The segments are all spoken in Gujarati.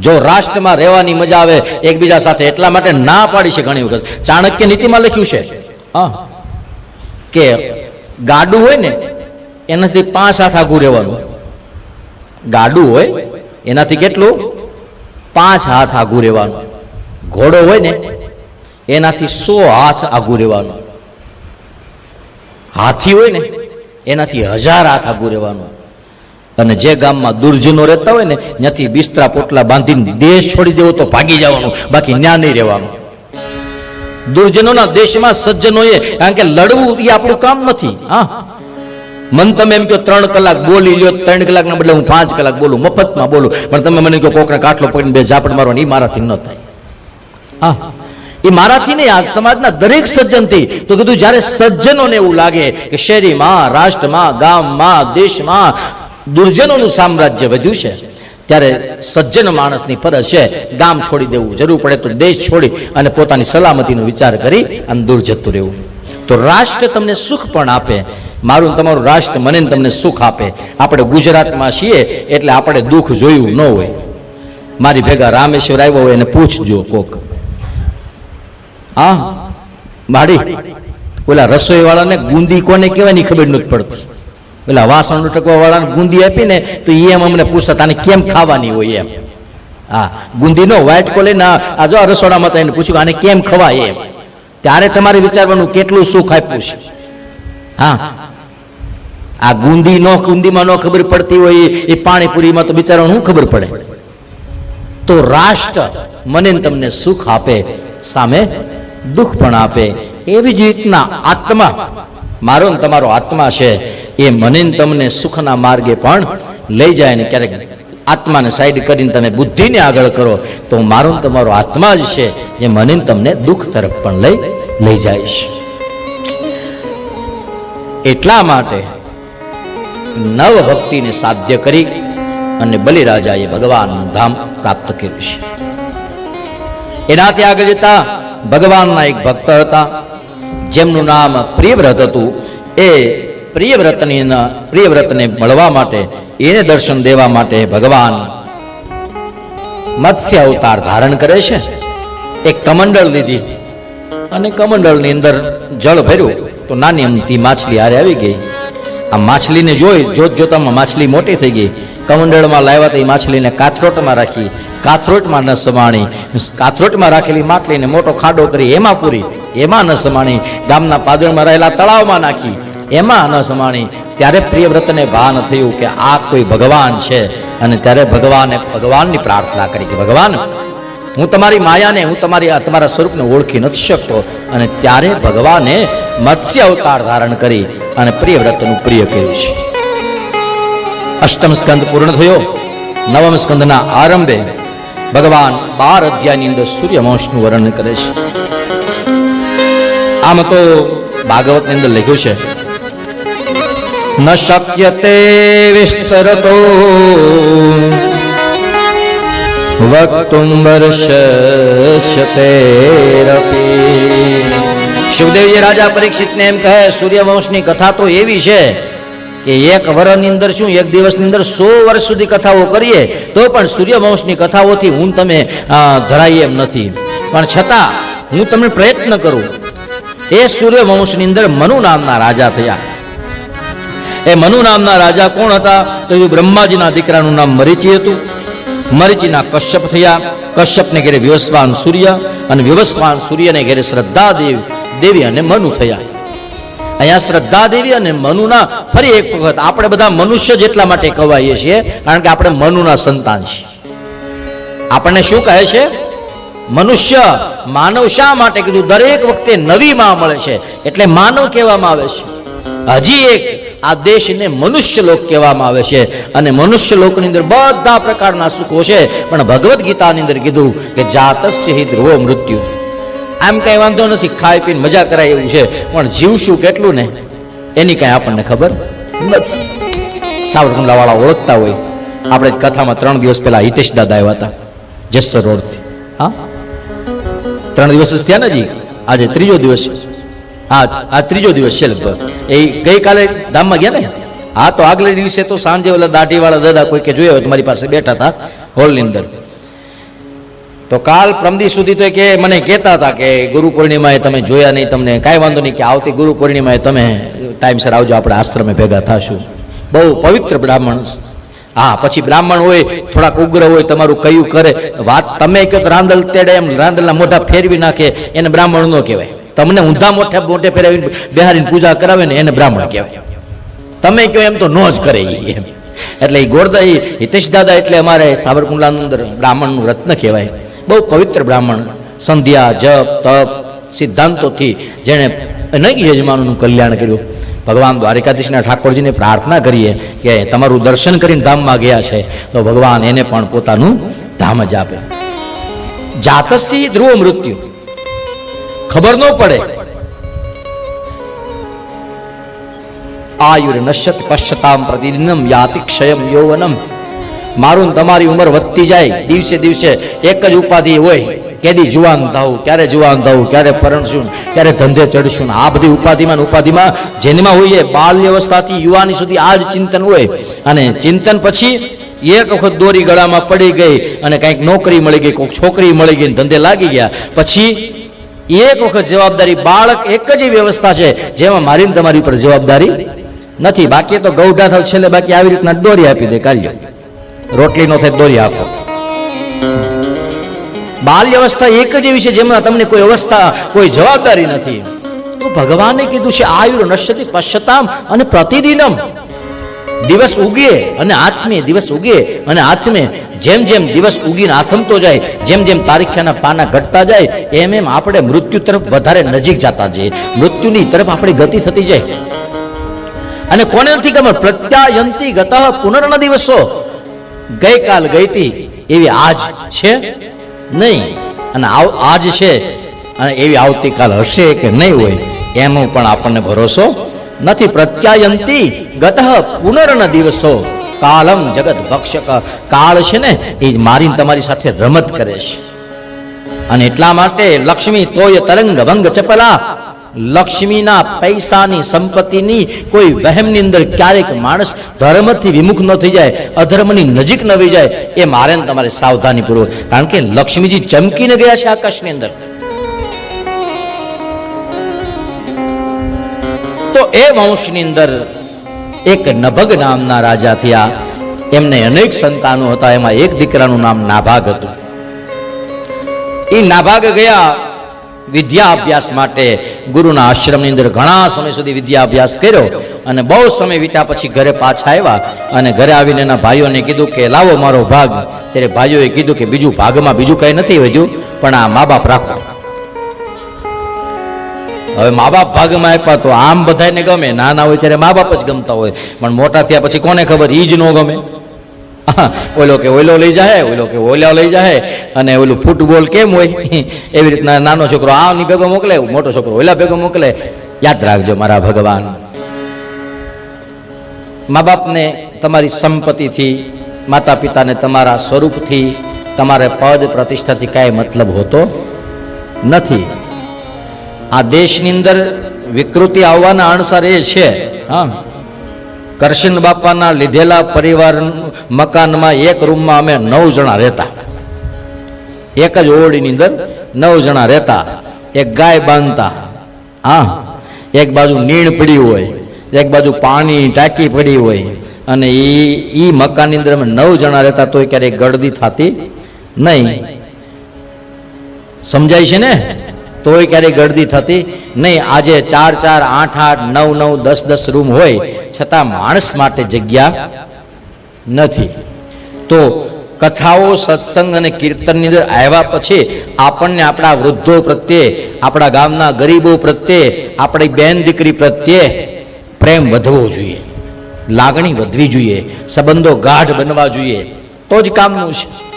જો રાષ્ટ્રમાં રહેવાની મજા આવે, એકબીજા સાથે એટલા માટે ના પાડી છે ઘણી વખત. ચાણક્ય નીતિમાં લખ્યું છે કે ગાડું હોય ને, એનાથી પાંચ હાથ આઘું રહેવાનું. ગાડું હોય, એનાથી કેટલું? પાંચ હાથ આઘું રહેવાનું. ઘોડો હોય ને, એનાથી સો હાથ આઘું રહેવાનું. હાથી હોય ને, એનાથી હજાર હાથ આગું રહેવાનું. અને જે ગામમાં દુર્જનો રહેતા હોય ને, ત્યાંથી બિસ્તરા પોટલા બાંધીને દેશ છોડી દેવો તો ભાગી જવાનું, બાકી ન્યા નહીં રહેવાનું. દુર્જનોના દેશમાં સજ્જનોએ, કારણ કે લડવું એ આપણું કામ નથી, હા. મન તમે એમ કહો ત્રણ કલાક બોલી લ્યો, ત્રણ કલાકના બદલે હું પાંચ કલાક બોલું, મફતમાં બોલું, પણ તમે મને કહો કોકને કાટલો પડીને બે ઝાપડ મારવાની એ મારાથી ન થાય. હા. એ મારાથી નહીં, આ સમાજના દરેક સજ્જનથી. તો કીધું, જ્યારે સજ્જનોને એવું લાગે કે શેરીમાં, રાષ્ટ્રમાં, ગામમાં, દેશમાં દુર્જનોનું સામ્રાજ્ય વધ્યું છે. ત્યારે સજ્જન માણસની ફરજ છે, ગામ છોડી દેવું જરૂર પડે તો દેશ છોડી અને પોતાની સલામતીનો વિચાર કરી અને દૂર જતું રહેવું. તો રાષ્ટ્ર તમને સુખ પણ આપે. મારું તમારું રાષ્ટ્ર મને તમને સુખ આપે. આપણે ગુજરાતમાં છીએ એટલે આપણે દુઃખ જોયું ન હોય. મારી ભેગા રામેશ્વર આવ્યો હોય એને પૂછજો કોક. હા, માડી, ઓલા રસોઈ વાળાને ગુંદી કોને કહેવાની ખબર નથી પડતી. પેલા વાસણ ટકવા વાળાને ગુંદી આપીને તો એ એમ અમને પૂછતા આને કેમ ખાવાની હોય એમ? હા ગુંદી નો વ્હાઈટ કોલે ના આ જો રસોડામાં એને પૂછ્યું આને કેમ ખવાય એમ? ત્યારે તમારે વિચારવાનું કેટલું સુખ આપ્યું છે. હા. આ ગુંદી નો ગુંદીમાં ન ખબર પડતી હોય, એ પાણીપુરીમાં તો બિચારાને શું ખબર પડે? તો રાષ્ટ્ર મને તમને સુખ આપે, સામે દુઃખ પણ આપે. એવી જ રીતના આત્મા મારો ને તમારો આત્મા છે. એ મને તમને સુખના માર્ગે પણ લઈ જાય ને ક્યારેક આત્માને સાઈડ કરીને તમે બુદ્ધિને આગળ કરો, તો મારો તમારો આત્મા જ છે, જે મને તમને દુઃખ તરફ પણ લઈ લઈ જાય છે. એટલા માટે નવ ભક્તિને સાધ્ય કરી અને બલિરાજાએ ભગવાનનું ધામ પ્રાપ્ત કર્યું છે. એનાથી આગળ જતા ભગવાનના એક ભક્ત હતા, જેમનું નામ પ્રિયવ્રત હતું, એ પ્રિયવ્રતની પ્રિયવ્રતને મળવા માટે, એને દર્શન દેવા માટે ભગવાન મત્સ્ય અવતાર ધારણ કરે છે. એક કમંડળ લીધી અને કમંડળની અંદર જળ ભર્યું. તો નાની અમથી માછલી હારે આવી ગઈ. આ માછલીને જોઈ જોત જોતામાં માછલી મોટી થઈ ગઈ. કમંડળમાં લાવ્યા તો એ માછલીને કાથરોટમાં રાખી. કાથરોટમાં ન સમાણી. કાથરોટમાં રાખેલી માટલીને મોટો ખાડો કરી એમાં પૂરી. એમાં ન સમાણી. ગામના પાદરમાં રહેલા તળાવમાં નાખી. એમાં ન સમાણી. ત્યારે પ્રિયવ્રતને ભાન થયું કે આ કોઈ ભગવાન છે. અને ત્યારે ભગવાને ભગવાનની પ્રાર્થના કરી કે, ભગવાન, હું તમારી માયાને, હું તમારી તમારા સ્વરૂપને ઓળખી નથી શકતો. અને ત્યારે ભગવાને મત્સ્ય અવતાર ધારણ કરી અને પ્રિયવ્રતનું પ્રિય કર્યું છે. અષ્ટમ સ્કંદ પૂર્ણ થયો. નવમ સ્કંદના આરંભે ભગવાન બાર અધ્યાયની અંદર સૂર્યવંશનું વર્ણન કરે છે. આમ તો ભાગવતની અંદર લખ્યું છે ન શક્યતે વિસ્તરતો વક્તુમ વર્ષશતેરપી શિવદેવજી રાજા પરીક્ષિતને એમ કહે, સૂર્યવંશની કથા તો એવી છે કે એક વર્ષની અંદર શું, એક દિવસની અંદર સો વર્ષ સુધી કથાઓ કરીએ, તો પણ સૂર્યવંશની કથાઓથી હું તમે ધરાય એમ નથી. પણ છતાં હું તમને પ્રયત્ન કરું, એ સૂર્યવંશની અંદર મનુ નામના રાજા થયા. એ મનુ નામના રાજા કોણ હતા? તો એ બ્રહ્માજીના દીકરાનું નામ મરીચી હતું. મરીચીના કશ્યપ થયા. કશ્યપને ઘેરે વ્યવસ્વાન સૂર્ય અને વ્યવસ્વાન સૂર્યને ઘેરે શ્રદ્ધા દેવી દેવી અને મનુ થયા. અહીંયા શ્રદ્ધા દેવી અને મનુના ફરી એક વખત આપણે બધા મનુષ્ય જેટલા માટે કહેવાઈએ છીએ, કારણ કે આપણે મનુના સંતાન છીએ. આપણને શું કહે છે? મનુષ્ય માનવ શા માટે કીધું? દરેક વખતે નવી માં મળે છે. એટલે માનવ કહેવામાં આવે છે. હજી એક આ દેશને મનુષ્ય લોક કહેવામાં આવે છે. અને મનુષ્ય લોકની અંદર બધા પ્રકારના સુખો છે. પણ ભગવદ્ ગીતાની અંદર કીધું કે જાતસ્ય હિ ધ્રુવો મૃત્યુ. આમ કઈ વાંધો નથી, ખાઈ પીને મજા કરાય એવું છે. પણ જીવશું કેટલું ને? એની કઈ આપણને ખબર નથી. સાવરકુંડલા વાળા ઓળખતા હોય. આપણે કથામાં ત્રણ દિવસ પહેલા હિતેશ દાદા આવ્યા હતા. જેસર રોડથી. હા? ત્રણ દિવસ જ થયા ને જી આજે ત્રીજો દિવસ છે. હા આ ત્રીજો દિવસ છે લગભગ. એ ગઈકાલે ધામમાં ગયા ને? હા, તો આગલે દિવસે તો સાંજે ઓલા દાઢી વાળા દાદા કોઈ કે જોયા હોય તમારી પાસે બેઠા હતા હોલની અંદર. તો કાલ પ્રમદી સુધી તો કે મને કહેતા હતા કે ગુરુ પૂર્ણિમાએ તમે જોયા નહીં, તમને કાંઈ વાંધો નહીં કે આવતી ગુરુ પૂર્ણિમાએ તમે ટાઈમસર આવજો, આપણે આશ્રમે ભેગા થશું. બહુ પવિત્ર બ્રાહ્મણ. હા, પછી બ્રાહ્મણ હોય, થોડાક ઉગ્ર હોય, તમારું કયું કરે. વાત તમે કહો રાંદલ તેડે એમ રાંદલના મોઢા ફેરવી નાખે, એને બ્રાહ્મણ ન કહેવાય. તમને ઊંધા મોઠે મોઢે ફેરવીને બિહારીને પૂજા કરાવે ને એને બ્રાહ્મણ કહેવાય. તમે કહો એમ તો ન જ કરે એમ. એટલે એ ગોરદા ઈ હિતેશ દાદા એટલે અમારે સાબરકુંડલાનું અંદર બ્રાહ્મણનું રત્ન કહેવાય. બહુ પવિત્ર બ્રાહ્મણ. સંધ્યા, જપ, તપ, સિદ્ધાંતોથી જેણે અનેક યજમાનોનું કલ્યાણ કર્યું. ભગવાન દ્વારિકાધીશના ઠાકોરજીને પ્રાર્થના કરીએ કે તમારું દર્શન કરીને ધામમાં ગયા છે, તો ભગવાન એને પણ પોતાનું ધામ જ આપે. જાતસ્થી ધ્રુવ મૃત્યુ. ખબર ન પડે. આયુર નશ્યત પશ્ચતામ પ્રતિદિનમ યાતિ ક્ષયમ યૌવનમ. મારું તમારી ઉંમર વધતી જાય, દિવસે દિવસે એક જ ઉપાધિ હોય, કેદી જુવાન થવું ક્યારે જુવાન થવું ક્યારે પરણશું, ક્યારે ધંધે ચડશું, આ બધી ઉપાધિમાં ઉપાધિમાં જેનમાં હોઈએ બાલ્ય અવસ્થાથી યુવાની સુધી આ જ ચિંતન હોય. અને ચિંતન પછી એક વખત દોરી ગળામાં પડી ગઈ અને કંઈક નોકરી મળી ગઈ, કોઈક છોકરી મળી ગઈ ધંધે લાગી ગયા. પછી એક વખત જવાબદારી બાળક એક જ વ્યવસ્થા છે, જેમાં મારી તમારી ઉપર જવાબદારી નથી. બાકી તો ગૌઢા થાવ છેલ્લે બાકી આવી રીતના દોરી આપી દે, કાલ્યો. રોટલી નો થાય દોરી આપો. બાલ્ય અવસ્થા એક જ એવી છે જેમાં તમને કોઈ અવસ્થા, કોઈ જવાબદારી નથી. તો ભગવાને કીધું છે, આયુર નશ્યતિ પશ્ચતામ અને પ્રતિદિનમ. દિવસ ઉગે અને આત્મે, દિવસ ઉગે અને આથમે જેમ જેમ દિવસ ઉગીને આથમતો જાય, જેમ જેમ તારીખ્યાના પાના ઘટતા જાય, એમ એમ આપણે મૃત્યુ તરફ વધારે નજીક જતા જઈએ. મૃત્યુની તરફ આપણી ગતિ થતી જાય. અને કોને નથી ખબર, પ્રત્યાયંતી ગત પુનર્ન દિવસો. ગઈકાલ ગઈતી, એવી આજ છે? નહીં. અને આવ- આજ છે. અને એવી આવતીકાલ હશે કે નહીં હોય, એનો પણ આપણને ભરોસો નથી. પ્રત્યાયંતી ગત પુનર્ન દિવસો. કાલમ જગત ભક્ષક. કાળ છે ને, એ મારીને તમારી સાથે રમત કરે છે. અને એટલા માટે લક્ષ્મી તોય તરંગ ભંગ ચપલા. લક્ષ્મીના પૈસાની સંપત્તિની કોઈ વહેમની અંદર ક્યારેક માણસ ધર્મથી વિમુખ ન થઈ જાય, અધર્મની નજીક ન આવી જાય, એ મારે તમારે સાવધાની પૂર્વક. કારણ કે લક્ષ્મીજી ચમકીને ગયા છે આકાશની અંદર. તો એ વંશની અંદર એક નભગ નામના રાજા થયા. એમને અનેક સંતાનો હતા, એમાં એક દીકરાનું નામ નાભાગ હતું. એ નાભાગ ગયા વિદ્યા અભ્યાસ માટે. ગુરુના આશ્રમની અંદર ઘણા સમય સુધી વિદ્યા અભ્યાસ કર્યો અને બહુ સમય વીત્યા પછી ઘરે પાછા આવ્યા અને ઘરે આવીને એના ભાઈઓને કીધું કે, લાવો મારો ભાગ. ત્યારે ભાઈઓએ કીધું કે, બીજું ભાગમાં બીજું કંઈ નથી વધ્યું, પણ આ મા બાપ રાખો. હવે મા બાપ ભાગમાં આપ્યા તો આમ બધાને ગમે. નાના હોય ત્યારે મા બાપ જ ગમતા હોય. પણ મોટા થયા પછી કોને ખબર? ઈ જ ન ગમે. ઓલો કે ઓલો લઈ જાય ઓલો કે ઓલા લઈ જાય અને ઓલું ફૂટબોલ કેમ હોય? એવી રીતના નાનો છોકરો આની ભેગો મોકલે, મોટો છોકરો ઓલા ભેગો મોકલે. યાદ રાખજો મારા ભગવાન. મા બાપને તમારી સંપત્તિથી માતા પિતાને તમારા સ્વરૂપથી, તમારે પદ પ્રતિષ્ઠાથી કાંઈ મતલબ હોતો નથી. આ દેશની અંદર વિકૃતિ આવવાના અણસાર એ છે. હા. કરશન બાપાના લીધેલા પરિવાર મકાનમાં એક રૂમમાં અમે નવ જણા રહેતા. એક જ ઓરડીની અંદર નવ જણા રહેતા. એક ગાય બાંધતા. હા. એક બાજુ નીણ પડી હોય, એક બાજુ પાણી ટાંકી પડી હોય અને એ એ મકાનની અંદર અમે નવ જણા રહેતા તોય ક્યારેય ગળદી થતી નહીં. સમજાય છે ને? તોય ક્યારેય ગળદી થતી નહીં. આજે ચાર ચાર, આઠ આઠ, નવ નવ, દસ દસ રૂમ હોય, છતાં માણસ માટે જગ્યા નથી. તો કથાઓ, સત્સંગ અને કીર્તનની અંદર આવ્યા પછી આપણને આપણા વૃદ્ધો પ્રત્યે, આપણા ગામના ગરીબો પ્રત્યે, આપણી બેન દીકરી પ્રત્યે પ્રેમ વધવો જોઈએ. લાગણી વધવી જોઈએ. સંબંધો ગાઢ બનવા જોઈએ. તો જ કામનું છે.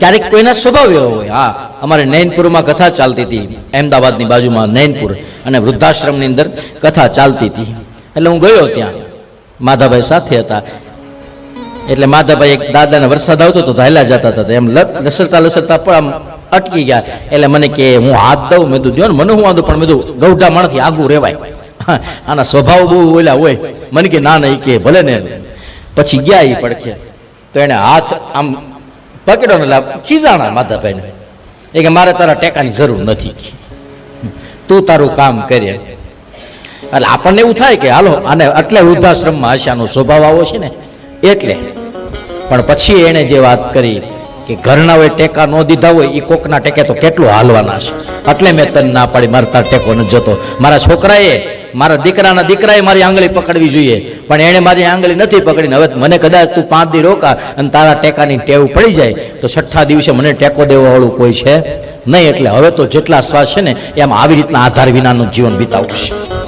ક્યારેક કોઈના સ્વભાવ એવો હોય, હા, અમારે નૈનપુરમાં કથા ચાલતી હતી, અમદાવાદની બાજુમાં નૈનપુર અને વૃદ્ધાશ્રમની અંદર કથા ચાલતી હતી. એટલે હું ગયો ત્યાં. માધાભાઈ સાથે હતા. એટલે માધાભાઈ એક દાદાને વરસાદ આવતો હતો ધાયલા જતા હતા. એમ લસરતા લસરતા પણ આમ અટકી ગયા. એટલે મને કે હું હાથ દઉં. મેં કીધું ને મને હું વાંધો? પણ મેં કીધું, ગૌઢા માણથી આગું રહેવાય. આના સ્વભાવ બહુ ઓલા હોય. મને કે, ના ના, ઈ કે, ભલે ને. પછી ગયા એ પડખે. તો એને હાથ આમ પકડ્યો ને એટલે ખીજાણા માધાભાઈને. એ કે મારે તારા ટેકાની જરૂર નથી. તું તારું કામ કરે. એટલે આપણને એવું થાય કે હાલો, આને એટલે વૃદ્ધાશ્રમમાં આશાનો સ્વભાવ આવો છે ને, એટલે. પણ પછી એણે જે વાત કરી કે ઘરના હોય, ટેકા ન દીધા હોય એ કોકના ટેકે તો કેટલું હાલવાના છે. એટલે મેં તને ના પાડી, મારે તાર ટેકો નથી જતો. મારા છોકરાએ મારા દીકરાના દીકરાએ મારી આંગળી પકડવી જોઈએ. પણ એણે મારી આંગળી નથી પકડીને હવે મને કદાચ તું પાંચ દી રોકા અને તારા ટેકાની ટેવ પડી જાય, તો છઠ્ઠા દિવસે મને ટેકો દેવા વાળું કોઈ છે? નહીં, એટલે હવે તો જેટલા શ્વાસ છે ને, એમ આવી રીતના આધાર વિનાનું જીવન વિતાવું છે